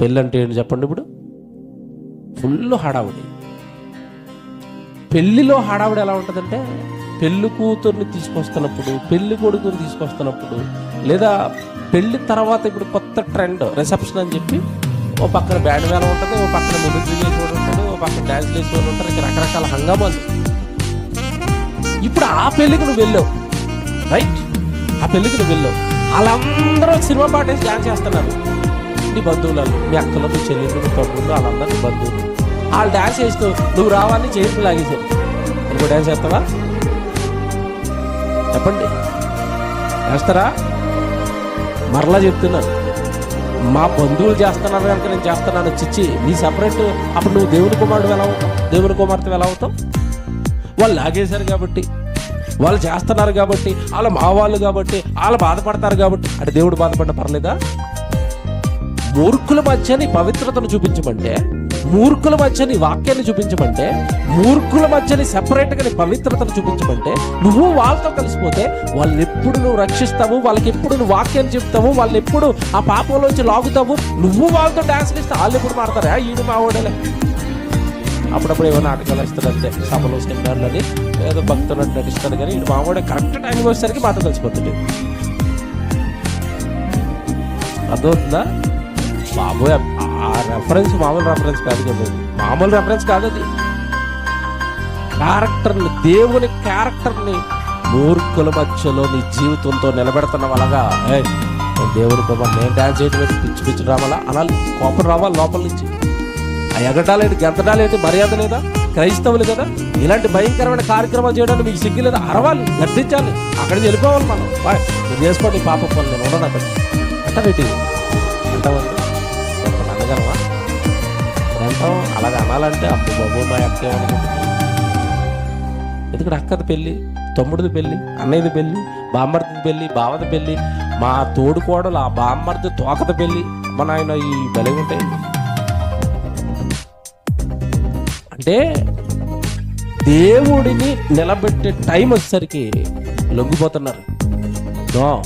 పెళ్ళి అంటే ఏంటి చెప్పండి ఇప్పుడు? ఫుల్ హడావుడి. పెళ్ళిలో హడావుడి ఎలా ఉంటుందంటే పెళ్ళి కూతుర్ని తీసుకొస్తున్నప్పుడు పెళ్ళి కొడుకుని తీసుకొస్తున్నప్పుడు లేదా పెళ్ళి తర్వాత ఇప్పుడు కొత్త ట్రెండ్ రిసెప్షన్ అని చెప్పి ఓ పక్కన బ్యాండ్ వేల ఉంటుంది ఓ పక్కన మిమిక్రీ చేసేవాడు ఉంటాడు ఓ పక్కన డ్యాన్స్ చేసేవాడు ఉంటారు ఇంకా రకరకాల హంగామాలు. ఇప్పుడు ఆ పెళ్ళికి నువ్వు వెళ్ళావు. రైట్. ఆ పెళ్ళికి నువ్వు వెళ్ళావు. వాళ్ళందరూ సినిమా పాటేసి డ్యాన్స్ చేస్తున్నారు. అన్ని బంధువులు మీ అక్కలు మీ చెల్లెళ్ళు మీ తమ్ముళ్ళు వాళ్ళందరినీ బంధువులు. వాళ్ళు డ్యాన్స్ చేస్తూ నువ్వు రావాలని చేతులు లాగేశారు. నువ్వు డ్యాన్స్ చేస్తావా? చెప్పండి. చేస్తారా? మరలా చెప్తున్నాను మా బంధువులు చేస్తున్నారు కనుక నేను చేస్తున్నాను చిచ్చి. నీ సపరేట్ అప్పుడు నువ్వు దేవుని కుమారుడు ఎలా అవుతావు? దేవుని కుమార్తె ఎలా అవుతావు? వాళ్ళు లాగేశారు కాబట్టి వాళ్ళు చేస్తున్నారు కాబట్టి వాళ్ళ మా వాళ్ళు కాబట్టి వాళ్ళు బాధపడతారు కాబట్టి. అంటే దేవుడు బాధపడ్డ పర్లేదా? మూర్ఖుల మధ్యని పవిత్రతను చూపించమంటే మూర్ఖుల మధ్యని వాక్యాన్ని చూపించమంటే మూర్ఖుల మధ్యని సెపరేట్గా నీ పవిత్రతను చూపించమంటే నువ్వు వాళ్ళతో కలిసిపోతే వాళ్ళని ఎప్పుడు నువ్వు రక్షిస్తావు వాళ్ళకి ఎప్పుడు నువ్వు వాక్యాన్ని చెప్తావు వాళ్ళని ఎప్పుడు ఆ పాపంలోంచి లాగుతావు నువ్వు వాళ్ళతో డాన్స్ ఇస్తే వాళ్ళు ఎప్పుడు మాడతారా ఈడు మా అప్పుడప్పుడు ఏమైనా నాటకాలు వేస్తాడంటే సభలో సెమినార్లని ఏదో భక్తులు నటిస్తారు కానీ ఇటు మామూలు కరెక్ట్ టైం వచ్చేసరికి మాట కలిసిపోతుంది అర్థమవుతుందా? బాబోయ్ ఆ రెఫరెన్స్ మామూలు రెఫరెన్స్ కాదు కదా మామూలు రెఫరెన్స్ కాదు అది. క్యారెక్టర్ని దేవుని క్యారెక్టర్ని మూర్ఖుల మధ్యలో నీ జీవితంతో నిలబెడుతున్నావు అలాగా? దేవుని బాబా నేను డ్యాన్స్ చేయడం పిచ్చి పిచ్చి రావాలా అనాలి కోపం రావాలి లోపల నుంచి? ఆ ఎగటాలేంటి గెంతడాలేంటి మర్యాద లేదా? క్రైస్తవులు కదా? ఇలాంటి భయంకరమైన కార్యక్రమాలు చేయడానికి మీకు సిగ్గు లేదా? అరవాలి గర్తించాలి అక్కడికి వెళ్ళిపోవాలి మనం. బాయ్ చేసుకోండి పాప పనులు నేను ఉండదు అక్కడ. అంటే కొనాలంటే అమ్మ బాబు మా అక్క ఏమనుకుంటుంది ఎందుకంటే అక్కది పెళ్ళి తమ్ముడిది పెళ్ళి అన్నయ్యది పెళ్ళి బామ్మర్ది పెళ్ళి బావది పెళ్ళి మా తోడు కోడలు ఆ బామ్మర్ది తోకది పెళ్ళి మన ఆయన ఈ బలి ఉంటాయి. అంటే దేవుడిని నిలబెట్టే టైం వచ్చేసరికి లొంగిపోతున్నారు. నో.